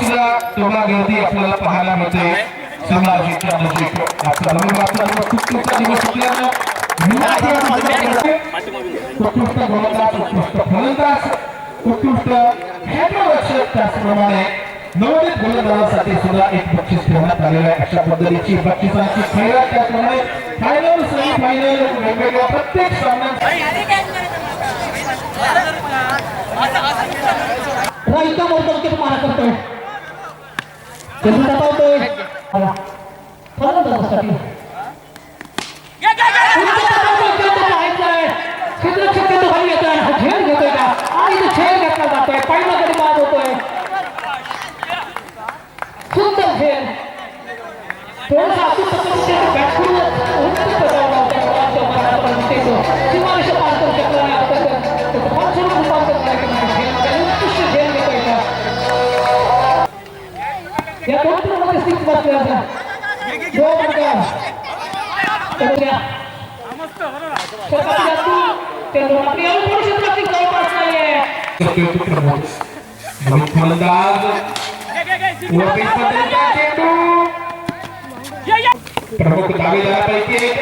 तिला तेवढा आपल्याला पाहायला मिळते. शिमला उत्कृष्ट दिवस असल्यानं उत्कृष्ट उत्कृष्ट फलंदाज उत्कृष्ट हॅटरक्षक त्याचप्रमाणे नवोदित गोलंदाजासाठी सुद्धा एक बक्षीस ठेवण्यात आलेलं आहे. अशा पद्धतीची बक्षिसांची खेळ त्याचप्रमाणे फायनल सेमीफायनल वेगवेगळ्या प्रत्येक सामन्यांसाठी चेंडू टपावतोय क्षेत्र शक्यतो खाली येतोय हा घेतोय का आणि तो घेतला जातोय पहिला या दोन मध्ये सिक्स बसले आता. जो प्रकार आपली अवघड नाहीये फलंदाज चेंडू प्रमुख दावेदारापैकी एक.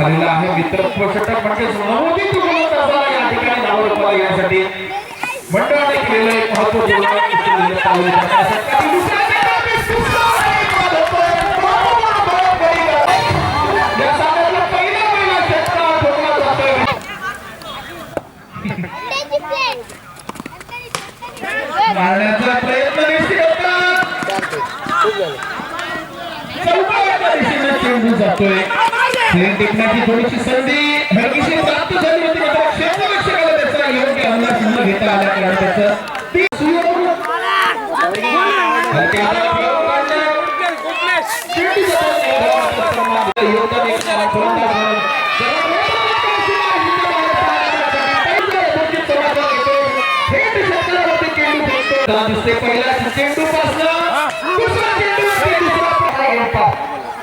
झालेला आहे. मित्र षटक म्हणजे नवोदित गोलंदाजाला या ठिकाणी नाव रूपाला येण्यासाठी मंडळाने केलेलं एक महत्त्वपूर्ण पाऊल आहे. मारण्याचा प्रयत्न देखील होतात चौकाच्या दिशेने चेंडू जातोय. खेळ टिकण्याची थोडीशी संधी हरकीशी प्राप्त झाली होती मात्र क्षेत्ररक्षकाला त्याचा योग्य अंदाज न घेता आला कारण त्याचं चेंडू योगदान एक फलंदाज चेंडू दुसरा चेंडू दुसरा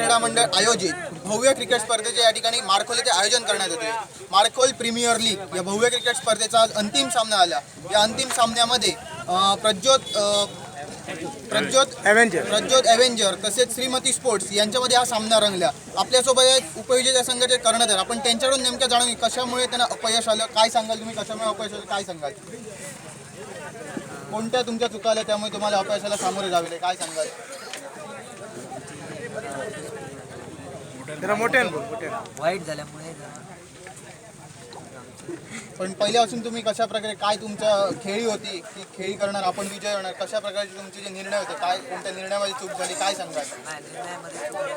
क्रीडा मंडळ आयोजित भव्य क्रिकेट स्पर्धेचे या ठिकाणी मार्कोल येथे आयोजन करण्यात येते. मार्कोल प्रीमियर लीग या भव्य क्रिकेट स्पर्धेचा आज अंतिम सामना आला. या अंतिम सामन्यामध्ये अं, प्रज्योत अं, प्रज्योत प्रज्योत एव्हेंजर तसेच श्रीमती स्पोर्ट्स यांच्यामध्ये हा सामना रंगला. आपल्यासोबत आहेत उपविजेत्या संघाचे कर्णधार. आपण त्यांच्याकडून नेमक्या जाणून कशामुळे त्यांना अपयश आलं काय सांगाल तुम्ही कशामुळे अपयश आलं काय सांगाल? कोणत्या तुमच्या चुका आल्या त्यामुळे तुम्हाला अपयशाला सामोरे जावे? काय सांगाल? वाईट झाल्यामुळे पण पहिल्यापासून तुम्ही कशा प्रकारे काय तुमच्या खेळी होती की खेळी करणार आपण विजय होणार कशा प्रकारचे तुमचे जे निर्णय होते काय कोणत्या निर्णयामध्ये चूक झाली काय सांगाल? नाही निर्णयामध्ये चूक झाली.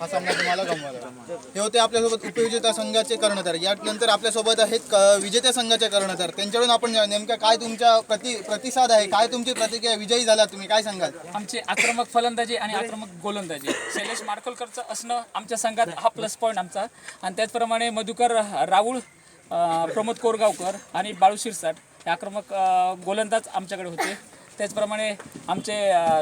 हा सामना तुम्हाला गमवायला हे होते आपल्यासोबत उपविजेता संघाचे कर्णधार. यानंतर आपल्यासोबत आहेत विजेत्या संघाचे कर्णधार. त्यांच्याकडून आपण नेमक्या काय तुमच्या प्रति प्रतिसाद आहे? काय तुमची प्रतिक्रिया? विजयी झाला तुम्ही. काय सांगाल? आमचे आक्रमक फलंदाजी आणि आक्रमक गोलंदाजी. शैलेश माडकोलकरचं असणं आमच्या संघात हा प्लस पॉईंट आमचा. आणि त्याचप्रमाणे मधुकर राऊळ प्रमोद कोरगावकर आणि बाळू शिरसाट हे आक्रमक गोलंदाज आमच्याकडे होते. त्याचप्रमाणे आमचे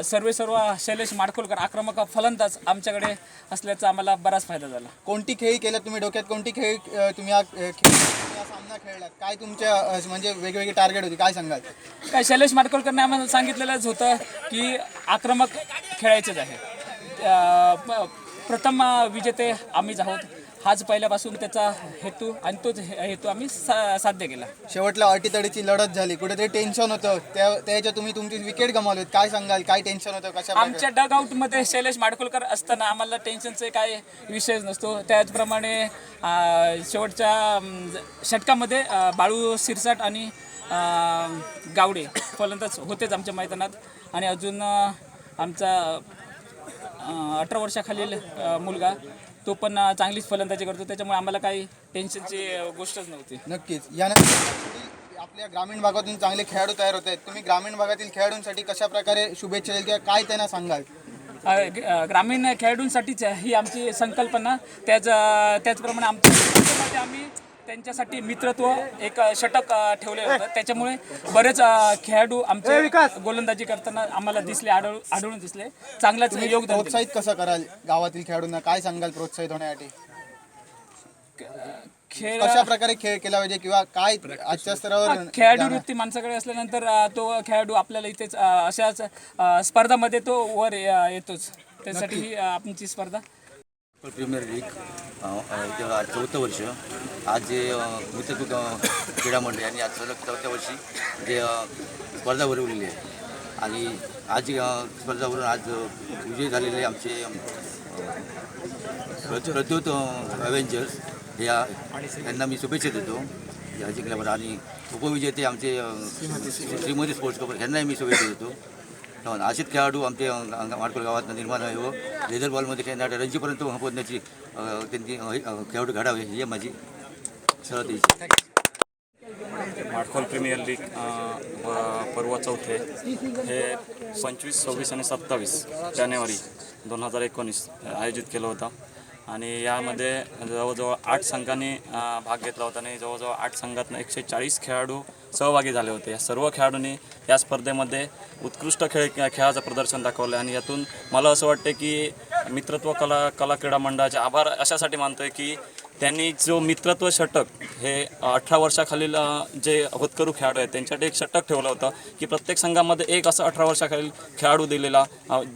सर्वे सर्व शैलेश माडकोलकर आक्रमक फलंदाज आमच्याकडे असल्याचा आम्हाला बराच फायदा झाला. कोणती खेळी केल्यात तुम्ही डोक्यात? कोणती खेळी तुम्ही हा सामना खेळलात? काय तुमच्या म्हणजे वेगवेगळी टार्गेट होती? काय सांगाल? काय शैलेश माडकोलकरने आम्हाला सांगितलेलंच होतं की आक्रमक खेळायचंच आहे. प्रथम विजेते आम्हीच आहोत. हाच पहिल्यापासून त्याचा हेतू आणि तोच हेतू आम्ही सा साध्य केला. शेवटला अटीतडीची लढत झाली. कुठेतरी टेन्शन होतं. त्या त्याच्या तुम्ही तुमची विकेट गमावलीत. काय सांगाल? काय टेन्शन होतं? कशा? आमच्या डग आउटमध्ये शैलेश माडकोलकर असताना आम्हाला टेन्शनचे काय विषयच नसतो. त्याचप्रमाणे शेवटच्या षटकामध्ये बाळू सिरसाट आणि गावडे फलंदाज होतेच आमच्या मैदानात. आणि अजून आमचा अठरा वर्षाखालील मुलगा तो पण चांगलीच फलंदाजी करतो. त्याच्यामुळे आम्हाला काही टेन्शनची गोष्टच नव्हती. नक्कीच. यानंतर आपल्या ग्रामीण भागातून चांगले खेळाडू तयार होत आहेत. तुम्ही ग्रामीण भागातील खेळाडूंसाठी कशा प्रकारे शुभेच्छा देईल किंवा काय त्यांना सांगाल? ग्रामीण खेळाडूंसाठीच ही आमची संकल्पना. त्याच त्याचप्रमाणे आमच्या आम्ही त्यांच्यासाठी मित्रत्व एक षटक ठेवले होतं. त्याच्यामुळे बरेच खेळाडू आमचे गोलंदाजी करताना आम्हाला दिसले आढळ आढळून दिसले. चांगलाच योगदान दिलं. प्रोत्साहित कसं कराल गावातील खेळाडूंना? काय सांगाल प्रोत्साहित होण्यासाठी? खेळ कशा प्रकारे खेळ केला पाहिजे किंवा काय आजच्या स्तरावर खेळाडू वृत्ती माणसाकडे असल्यानंतर अ, तो खेळाडू आपल्याला इथेच अ, अशाच अ, स्पर्धामध्ये तो वर अ, येतोच. त्यासाठी ही अ, आमची स्पर्धा. प्रीमियर लीग अ, अ, चौथं वर्ष आज जे अ, क्रीडा मंडळ यांनी आज सलग चौथ्या वर्षी जे स्पर्धा भरवलेली आहे. आणि आज स्पर्धावरून आज विजयी झालेले आमचे अ, अव्हेंजर्स या यांना मी शुभेच्छा देतो. या जिंकल्यावर आणि उपविजेते आमचे श्रीमती स्पोर्ट्स कप यांनाही मी शुभेच्छा देतो. हो ना, असेच खेळाडू आमचे माडकोळ गावात निर्माण व्हावे व लेदर बॉलमध्ये खेळणाऱ्या रणजीपर्यंत पोहोचण्याची त्यांची खेळाडू घडावे ही माझी सर्वात माडखोल प्रीमियर लीग पर्व चौथे हे पंचवीस सव्वीस आणि सत्तावीस जानेवारी दोन हजार एकोणीस आयोजित केलं होतं. आणि यामध्ये जवळजवळ आठ संघांनी भाग घेतला होता आणि जवळजवळ आठ संघातनं एकशे चाळीस खेळाडू सहभागी झाले होते. या सर्व खेळाडूंनी या स्पर्धेमध्ये उत्कृष्ट खेळ खेळाचं प्रदर्शन दाखवलं आणि यातून मला असं वाटतं की मित्रत्व कला कला क्रीडा मंडळाचे आभार अशासाठी मानतोय की त्यांनी जो मित्रत्व षटक हे अठरा वर्षाखालील जे होतकरू खेळाडू आहेत त्यांच्यासाठी एक षटक ठेवलं होतं की प्रत्येक संघामध्ये एक असं अठरा वर्षाखालील खेळाडू दिलेला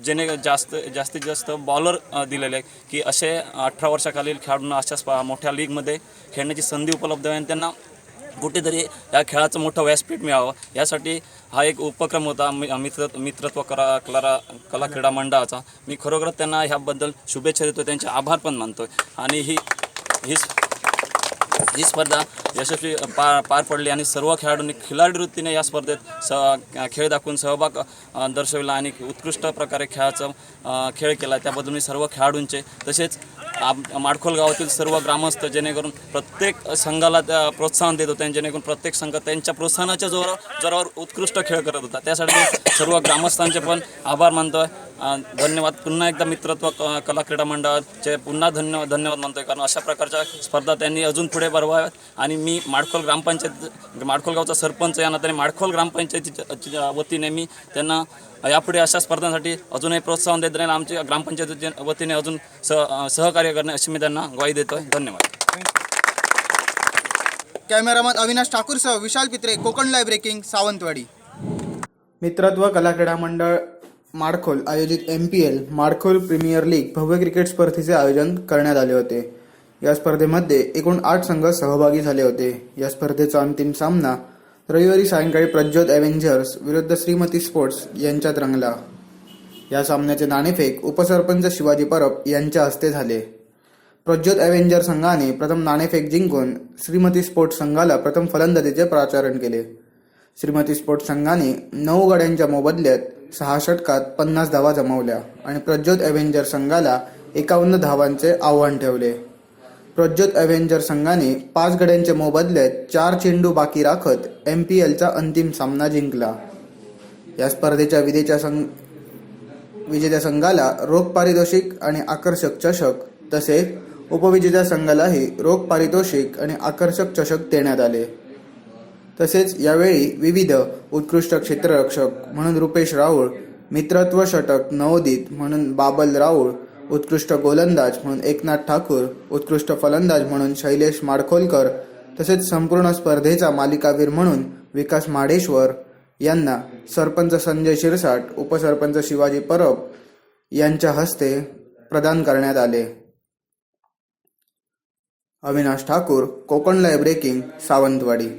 जेणे जास्त जास्तीत जास्त बॉलर दिलेले की असे अठरा वर्षाखालील खेळाडूंना अशा मोठ्या लीगमध्ये खेळण्याची संधी उपलब्ध आहे आणि त्यांना कुठेतरी या खेळाचं मोठं व्यासपीठ मिळावं. यासाठी हा एक उपक्रम होता मि- मित्र मित्रत्व करा कला कला क्रीडा मंडळाचा. मी खरोखर त्यांना ह्याबद्दल शुभेच्छा देतो त्यांचे आभार पण मानतो आणि ही ही ही स्पर्धा यशस्वी पार पार पडली आणि सर्व खेळाडूंनी खिलाडी वृत्तीने या स्पर्धेत स खेळ दाखवून सहभाग दर्शविला आणि उत्कृष्ट प्रकारे खेळाचा खेळ केला. त्याबद्दल मी सर्व खेळाडूंचे तसेच आम- माडखोल गावातील सर्व ग्रामस्थ जेणेकरून प्रत्येक संघाला त्या प्रोत्साहन देत होते जेणेकरून प्रत्येक संघ त्यांच्या प्रोत्साहनाच्या जोरावर जोरावर उत्कृष्ट खेळ करत होता. त्यासाठी सर्व ग्रामस्थांचे पण आभार मानतो आहे धन्यवाद. पुन्हा एकदा मित्रत्व क- कला क्रीडा मंडळाचे पुन्हा धन्यवाद धन्यवाद मानतोय कारण अशा प्रकारच्या स्पर्धा त्यांनी अजून पुढे भरवाव्यात आणि मी माडखोल ग्रामपंचायत माडखोल गावचा सरपंच या नात्याने माडखोल ग्रामपंचायतीच्या वतीने मी त्यांना यापुढे अशा स्पर्धांसाठी अजूनही प्रोत्साहन देत राहील आमच्या ग्रामपंचायतीच्या वतीने अजून सह सहकार्य करणे अशी मी त्यांना ग्वाही देतोय. धन्यवाद. कॅमेरामन अविनाश ठाकूरसह विशाल पित्रे कोकण लाईव्ह ब्रेकिंग सावंतवाडी. मित्रत्व कला क्रीडा मंडळ माडखोल आयोजित M P L Madkhol premier league भव्य क्रिकेट स्पर्धेचे आयोजन करण्यात आले होते. या स्पर्धेमध्ये एकूण आठ संघ सहभागी झाले होते. या स्पर्धेचा अंतिम सामना रविवारी सायंकाळी प्रज्योत एव्हेंजर्स विरुद्ध श्रीमती स्पोर्ट्स यांच्यात रंगला. या सामन्याचे नाणेफेक उपसरपंच शिवाजी परब यांच्या हस्ते झाले. प्रज्योत एव्हेंजर संघाने प्रथम नाणेफेक जिंकून श्रीमती स्पोर्ट्स संघाला प्रथम फलंदाजीचे प्राचारण केले. श्रीमती स्पोर्ट्स संघाने नऊ गड्यांच्या मोबदल्यात सहा षटकात पन्नास धावा जमवल्या आणि प्रज्योत अव्हेंजर संघाला एकावन्न धावांचे आव्हान ठेवले. प्रज्योत अव्हेंजर संघाने पाच गड्यांच्या मोबदल्यात चार चेंडू बाकी राखत एम पी एलचा अंतिम सामना जिंकला. या स्पर्धेच्या विजेच्या संघ विजेत्या संघाला रोख पारितोषिक आणि आकर्षक चषक तसेच उपविजेत्या संघालाही रोख पारितोषिक आणि आकर्षक चषक देण्यात आले. तसेच यावेळी विविध उत्कृष्ट क्षेत्ररक्षक म्हणून रुपेश राऊळ मित्रत्व षटक नवोदित म्हणून बाबल राऊळ उत्कृष्ट गोलंदाज म्हणून एकनाथ ठाकूर उत्कृष्ट फलंदाज म्हणून शैलेश माडखोलकर तसेच संपूर्ण स्पर्धेचा मालिकावीर म्हणून विकास माडेश्वर यांना सरपंच संजय शिरसाट उपसरपंच शिवाजी परब यांच्या हस्ते प्रदान करण्यात आले. Avinash Thakur Konkan live breaking Sawantwadi.